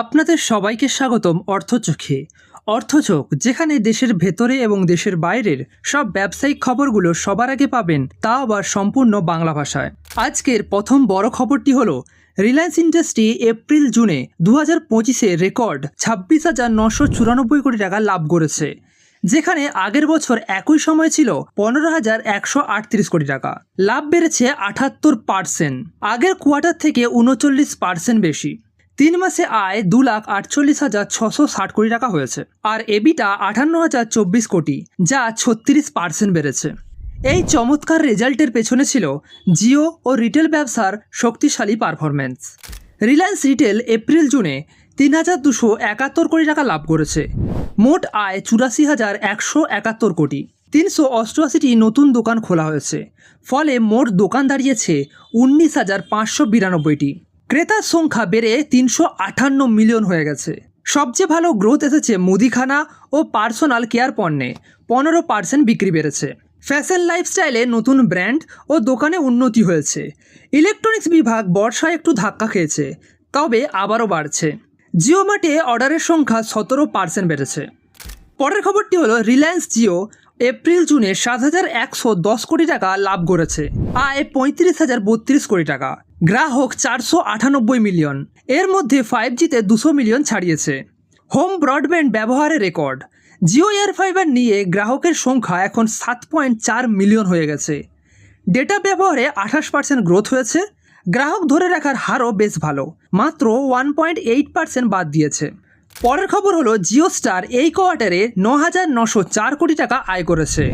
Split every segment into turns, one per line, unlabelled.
আপনাদের সবাইকে স্বাগতম অর্থচোখে। অর্থচোখ, যেখানে দেশের ভেতরে এবং দেশের বাইরের সব ব্যবসায়িক খবরগুলো সবার আগে পাবেন, তা আবার সম্পূর্ণ বাংলা ভাষায়। আজকের প্রথম বড় খবরটি হলো, রিলায়েন্স ইন্ডাস্ট্রি এপ্রিল জুনে দু হাজার পঁচিশে রেকর্ড ছাব্বিশ হাজার নশো চুরানব্বই কোটি টাকা লাভ করেছে, যেখানে আগের বছর একই সময় ছিল পনেরো হাজার একশো আটত্রিশ কোটি টাকা। লাভ বেড়েছে আটাত্তর পার্সেন্ট, আগের কোয়ার্টার থেকে উনচল্লিশ পার্সেন্ট বেশি। তিন মাসে আয় দু লাখ আটচল্লিশ হাজার ছশো ষাট কোটি টাকা হয়েছে। আর এবিটা আটান্ন হাজার চব্বিশ কোটি, যা ছত্রিশ পার্সেন্ট বেড়েছে। এই চমৎকার রেজাল্টের পেছনে ছিল জিও ও রিটেল ব্যবসার শক্তিশালী পারফরম্যান্স। রিলায়েন্স রিটেল এপ্রিল জুনে তিন হাজার দুশো একাত্তর কোটি টাকা লাভ করেছে। মোট আয় চুরাশি হাজার একশো একাত্তর কোটি। তিনশো অষ্টআশিটি নতুন দোকান খোলা হয়েছে। ফলে মোট দোকান দাঁড়িয়েছে উনিশ হাজার পাঁচশো বিরানব্বইটি। ক্রেতার সংখ্যা বেড়ে তিনশো আটান্ন মিলিয়ন হয়ে গেছে। সবচেয়ে ভালো গ্রোথ এসেছে মুদিখানা ও পার্সোনাল কেয়ার পণ্যে। পনেরো পার্সেন্ট বিক্রি বেড়েছে। ফ্যাশন লাইফস্টাইলে নতুন ব্র্যান্ড ও দোকানে উন্নতি হয়েছে। ইলেকট্রনিক্স বিভাগ বর্ষায় একটু ধাক্কা খেয়েছে, তবে আবারও বাড়ছে। জিও মার্টে অর্ডারের সংখ্যা সতেরো পার্সেন্ট বেড়েছে। পরের খবরটি হলো রিলায়েন্স জিও এপ্রিল জুনে সাত হাজার একশো দশ কোটি টাকা লাভ করেছে। আয় পঁয়ত্রিশ হাজার বত্রিশ কোটি টাকা। গ্রাহক চারশো আটানব্বই মিলিয়ন। এর মধ্যে ফাইভ জিতে দুশো মিলিয়ন ছাড়িয়েছে। হোম ব্রডব্যান্ড ব্যবহারের রেকর্ড। জিও এয়ার ফাইবার নিয়ে গ্রাহকের সংখ্যা এখন সাত পয়েন্ট চার মিলিয়ন হয়ে গেছে। ডেটা ব্যবহারে আঠাশ পার্সেন্ট গ্রোথ হয়েছে। গ্রাহক ধরে রাখার হারও বেশ ভালো। মাত্র ওয়ান পয়েন্ট এইট পার্সেন্ট বাদ দিয়েছে। পরের খবর হলো, জিও স্টার এই কোয়ার্টারে ন হাজার নশো চার কোটি টাকা আয় করেছে।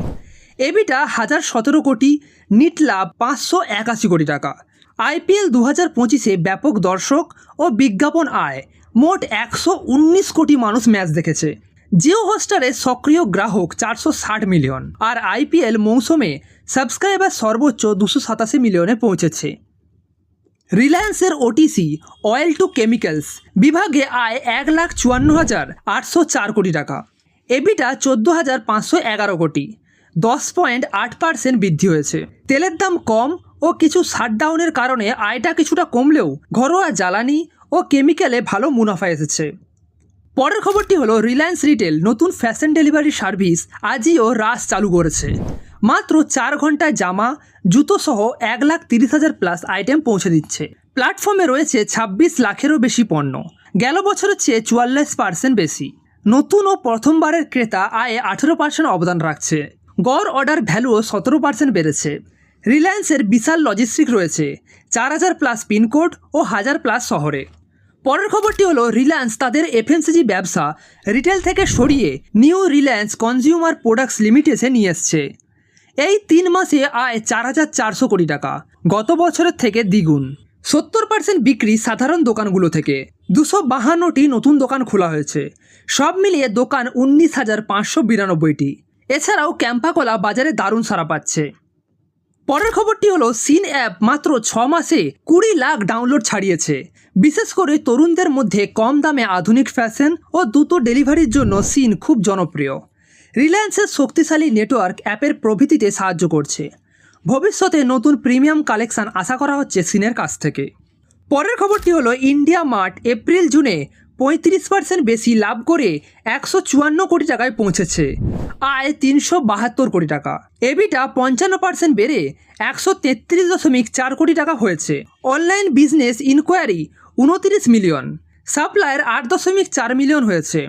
এবিটা হাজার সতেরো কোটি নিট লাভ পাঁচশো একাশি কোটি টাকা। আইপিএল দু হাজার পঁচিশে ব্যাপক দর্শক ও বিজ্ঞাপন আয়। মোট একশো উনিশ কোটি মানুষ ম্যাচ দেখেছে। জিও হস্টারে সক্রিয় গ্রাহক চারশো ষাট মিলিয়ন। আর আইপিএল মৌসুমে সাবস্ক্রাইবার সর্বোচ্চ দুশো সাতাশি মিলিয়নে পৌঁছেছে। রিলায়েন্সের ওটিসি অয়েল টু কেমিক্যালস বিভাগে আয় এক লাখ চুয়ান্ন হাজার আটশো চার কোটি টাকা। এবিটা চোদ্দ হাজার পাঁচশো এগারো কোটি। দশ পয়েন্ট আট পার্সেন্ট বৃদ্ধি হয়েছে। তেলের দাম কম ও কিছু শাটডাউনের কারণে আয়টা কিছুটা কমলেও ঘরোয়া জ্বালানি ও কেমিক্যালে ভালো মুনাফা এসেছে। পরের খবরটি হলো রিলায়েন্স রিটেল নতুন fashion delivery service AJIO rush চালু করেছে। মাত্র চার ঘন্টায় জামা, জুতো সহ এক লাখ তিরিশ হাজার প্লাস আইটেম পৌঁছে দিচ্ছে। প্ল্যাটফর্মে রয়েছে ছাব্বিশ লাখেরও বেশি পণ্য। গেল বছরের চেয়ে চুয়াল্লিশ পার্সেন্ট বেশি। নতুন ও প্রথমবারের ক্রেতা আয়ে আঠেরো পার্সেন্ট অবদান রাখছে। গড় অর্ডার ভ্যালুও সতেরো পার্সেন্ট বেড়েছে। রিলায়েন্সের বিশাল লজিস্টিক রয়েছে। চার হাজার প্লাস পিনকোড ও হাজার প্লাস শহরে। পরের খবরটি হলো, রিলায়েন্স তাদের এফএমসিজি ব্যবসা রিটেল থেকে সরিয়ে নিউ রিলায়েন্স কনজিউমার প্রোডাক্টস লিমিটেডে নিয়ে এসছে। এই তিন মাসে আয় চার হাজার চারশো কোটি টাকা। গত বছরের থেকে দ্বিগুণ। সত্তর পার্সেন্ট বিক্রি সাধারণ দোকানগুলো থেকে। দুশো বাহান্নটি নতুন দোকান খোলা হয়েছে। সব মিলিয়ে দোকান উনিশ হাজার পাঁচশো বিরানব্বইটি। এছাড়াও ক্যাম্পাকোলা বাজারে দারুণ সারা পাচ্ছে। পরের খবরটি হলো, সিন অ্যাপ মাত্র ছ মাসে কুড়ি লাখ ডাউনলোড ছাড়িয়েছে। বিশেষ করে তরুণদের মধ্যে কম দামে আধুনিক ফ্যাশন ও দ্রুত ডেলিভারির জন্য সিন খুব জনপ্রিয়। রিলায়েন্সের শক্তিশালী নেটওয়ার্ক অ্যাপের প্রভৃতিতে সাহায্য করছে। ভবিষ্যতে নতুন প্রিমিয়াম কালেকশন আশা করা হচ্ছে সিনের কাছ থেকে। পরের খবরটি হলো, ইন্ডিয়া মার্ট, এপ্রিল জুনে পঁয়ত্রিশ পার্সেন্ট বেশি লাভ করে একশো চুয়ান্ন কোটি টাকায় পৌঁছেছে। আয় তিনশো বাহাত্তর কোটি টাকা। এবিটা পঞ্চান্ন পার্সেন্ট বেড়ে একশো তেত্রিশ দশমিক চার কোটি টাকা হয়েছে। অনলাইন বিজনেস ইনকোয়ারি উনত্রিশ মিলিয়ন সাপ্লায়ের আট দশমিক চার মিলিয়ন হয়েছে।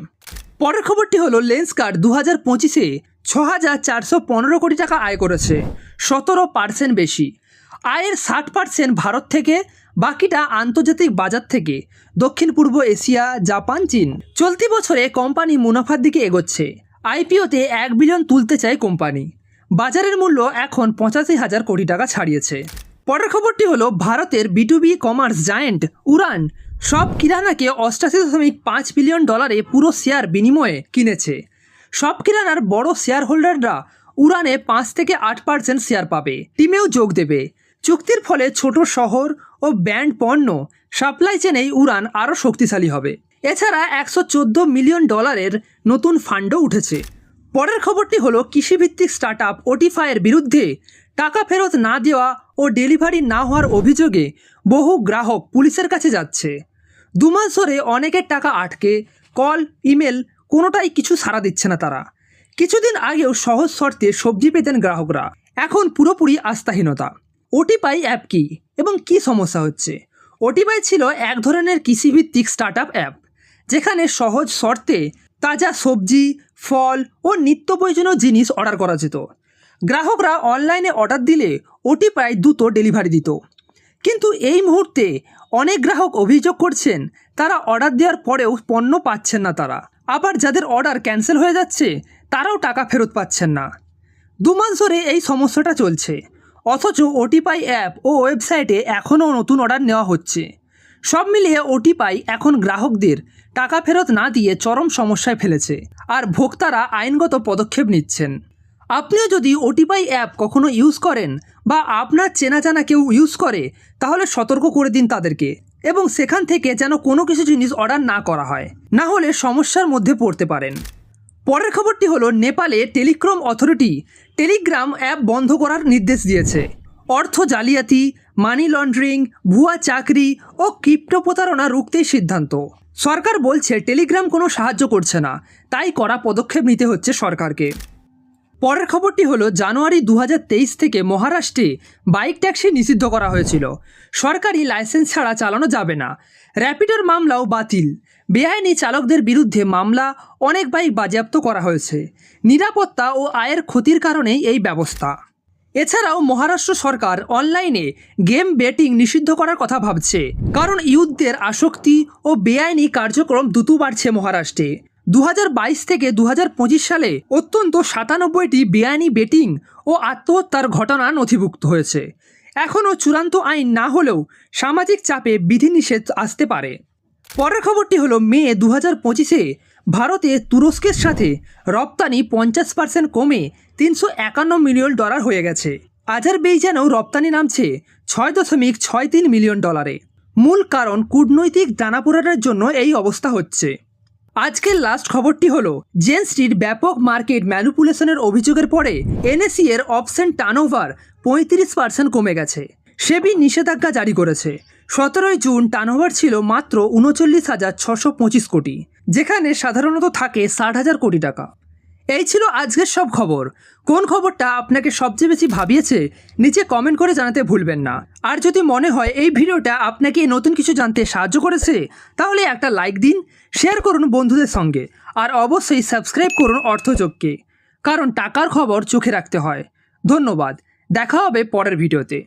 পরের খবরটি হলো লেন্স কার্ড দু হাজার পঁচিশে ছ হাজার চারশো পনেরো কোটি টাকা আয় করেছে। সতেরো পার্সেন্ট বেশি। আয়ের ষাট পার্সেন্ট ভারত থেকে বাকিটা আন্তর্জাতিক বাজার থেকে দক্ষিণ, পূর্ব এশিয়া, জাপান, চীন। চলতি বছরে কোম্পানি মুনাফার দিকে এগোচ্ছে। আইপিওতে এক বিলিয়ন তুলতে চায় কোম্পানি। বাজারের মূল্য এখন পঁচাশি হাজার কোটি টাকা ছাড়িয়েছে। পরের খবরটি হলো, ভারতের বিটুবি কমার্স জায়েন্ট উড়ান সব কিরানাকে অষ্টাশি দশমিক পাঁচ বিলিয়ন ডলারে পুরো শেয়ার বিনিময়ে কিনেছে। সব কিরানার বড় শেয়ার হোল্ডাররা উড়ানে পাঁচ থেকে আট পার্সেন্ট শেয়ার পাবে। টিমেও যোগ দেবে। চুক্তির ফলে ছোট শহর ও ব্যান্ড পণ্য সাপ্লাই চেনেই উড়ান আরও শক্তিশালী হবে। এছাড়া একশো চোদ্দ মিলিয়ন ডলারের নতুন ফান্ডও উঠেছে। পরের খবরটি হলো, কৃষিভিত্তিক স্টার্ট আপ ওটিফাইয়ের বিরুদ্ধে টাকা ফেরত না দেওয়া ও ডেলিভারি না হওয়ার অভিযোগে বহু গ্রাহক পুলিশের কাছে যাচ্ছে। দু মাস ধরে অনেকের টাকা আটকে, কল, ইমেল কোনোটাই কিছু সাড়া দিচ্ছে না তারা। কিছুদিন আগেও সহজ শর্তে সবজি পেতেন গ্রাহকরা। এখন পুরোপুরি আস্থাহীনতা। ওটিপাই অ্যাপ কি? এবং কি সমস্যা হচ্ছে? ওটিপাই ছিল এক ধরনের কৃষিভিত্তিক স্টার্ট আপ অ্যাপ যেখানে সহজ শর্তে তাজা সবজি, ফল ও নিত্য প্রয়োজনীয় জিনিস অর্ডার করা যেত। গ্রাহকরা অনলাইনে অর্ডার দিলে ওটিপাই দ্রুত ডেলিভারি দিত। কিন্তু এই মুহূর্তে অনেক গ্রাহক অভিযোগ করছেন, তারা অর্ডার দেওয়ার পরেও পণ্য পাচ্ছেন না তারা। আবার যাদের অর্ডার ক্যান্সেল হয়ে যাচ্ছে, তারাও টাকা ফেরত পাচ্ছেন না। দু মাস ধরে এই সমস্যাটা চলছে। অথচ ওটিপাই অ্যাপ ও ওয়েবসাইটে এখনও নতুন অর্ডার নেওয়া হচ্ছে। সব মিলিয়ে ওটিপাই এখন গ্রাহকদের টাকা ফেরত না দিয়ে চরম সমস্যায় ফেলেছে আর ভোক্তারা আইনগত পদক্ষেপ নিচ্ছেন। আপনিও যদি ওটিপাই অ্যাপ কখনো ইউজ করেন বা আপনার চেনা জানা কেউ ইউজ করে, তাহলে সতর্ক করে দিন তাদেরকে এবং সেখান থেকে যেন কোনো কিছু জিনিস অর্ডার না করা হয়। না হলে সমস্যার মধ্যে পড়তে পারেন। পরের খবরটি হলো, নেপালে টেলিক্রম অথরিটি টেলিগ্রাম অ্যাপ বন্ধ করার নির্দেশ দিয়েছে। অর্থ জালিয়াতি, মানি লন্ডারিং, ভুয়া চাকরি ও ক্রিপ্টো প্রতারণা রুখতেই সিদ্ধান্ত। সরকার বলছে, টেলিগ্রাম কোনো সাহায্য করছে না, তাই করা পদক্ষেপ নিতে হচ্ছে সরকারকে। পরের খবরটি হলো, জানুয়ারি দু হাজার তেইশ থেকে মহারাষ্ট্রে বাইক ট্যাক্সি নিষিদ্ধ করা হয়েছিল। সরকারি লাইসেন্স ছাড়া চালানো যাবে না। র্যাপিডোর মামলাও বাতিল। বেআইনি চালকদের বিরুদ্ধে মামলা অনেক বাইক বাজেয়াপ্ত করা হয়েছে। নিরাপত্তা ও আয়ের ক্ষতির কারণেই এই ব্যবস্থা। এছাড়াও মহারাষ্ট্র সরকার অনলাইনে গেম বেটিং নিষিদ্ধ করার কথা ভাবছে। কারণ ইউথদের আসক্তি ও বেআইনি কার্যক্রম দ্রুত বাড়ছে মহারাষ্ট্রে। দু হাজার বাইশ থেকে দু হাজার পঁচিশ সালে অত্যন্ত সাতানব্বইটি বেআইনি বেটিং ও আত্মহত্যার ঘটনা নথিভুক্ত হয়েছে। এখনও চূড়ান্ত আইন না হলেও সামাজিক চাপে বিধিনিষেধ আসতে পারে। পরের খবরটি হলো, মে দু হাজার পঁচিশে ভারতে তুরস্কের সাথে রপ্তানি পঞ্চাশ পার্সেন্ট কমে তিনশো একান্ন মিলিয়ন ডলার হয়ে গেছে। আজারবেইজানেও রপ্তানি নামছে ছয় দশমিক ছয় তিন মিলিয়ন ডলারে। মূল কারণ কূটনৈতিক টানাপোড়ানের জন্য এই অবস্থা হচ্ছে। আজকের লাস্ট খবরটি হলো, জেন স্ট্রিট ব্যাপক মার্কেট ম্যানুপুলেশনের অভিযোগের পরে এনএসি এর অপশন টার্নওভার পঁয়ত্রিশ পার্সেন্ট কমে গেছে। সেবি নিষেধাজ্ঞা জারি করেছে। সতেরোই জুন টার্নওভার ছিল মাত্র উনচল্লিশ হাজার ছশো পঁচিশ কোটি, যেখানে সাধারণত থাকে ষাট হাজার কোটি টাকা। এই ছিল আজকের সব খবর। কোন খবরটা আপনাকে সবচেয়ে বেশি ভাবিয়েছে, নিচে কমেন্ট করে জানাতে ভুলবেন না। আর যদি মনে হয় এই ভিডিওটা আপনাকে নতুন কিছু জানতে সাহায্য করেছে, তাহলে একটা লাইক দিন শেয়ার করুন বন্ধুদের সঙ্গে, আর অবশ্যই সাবস্ক্রাইব করুন অর্থযোগকে, কারণ টাকার খবর চোখে রাখতে হয়। ধন্যবাদ। দেখা হবে পরের ভিডিওতে।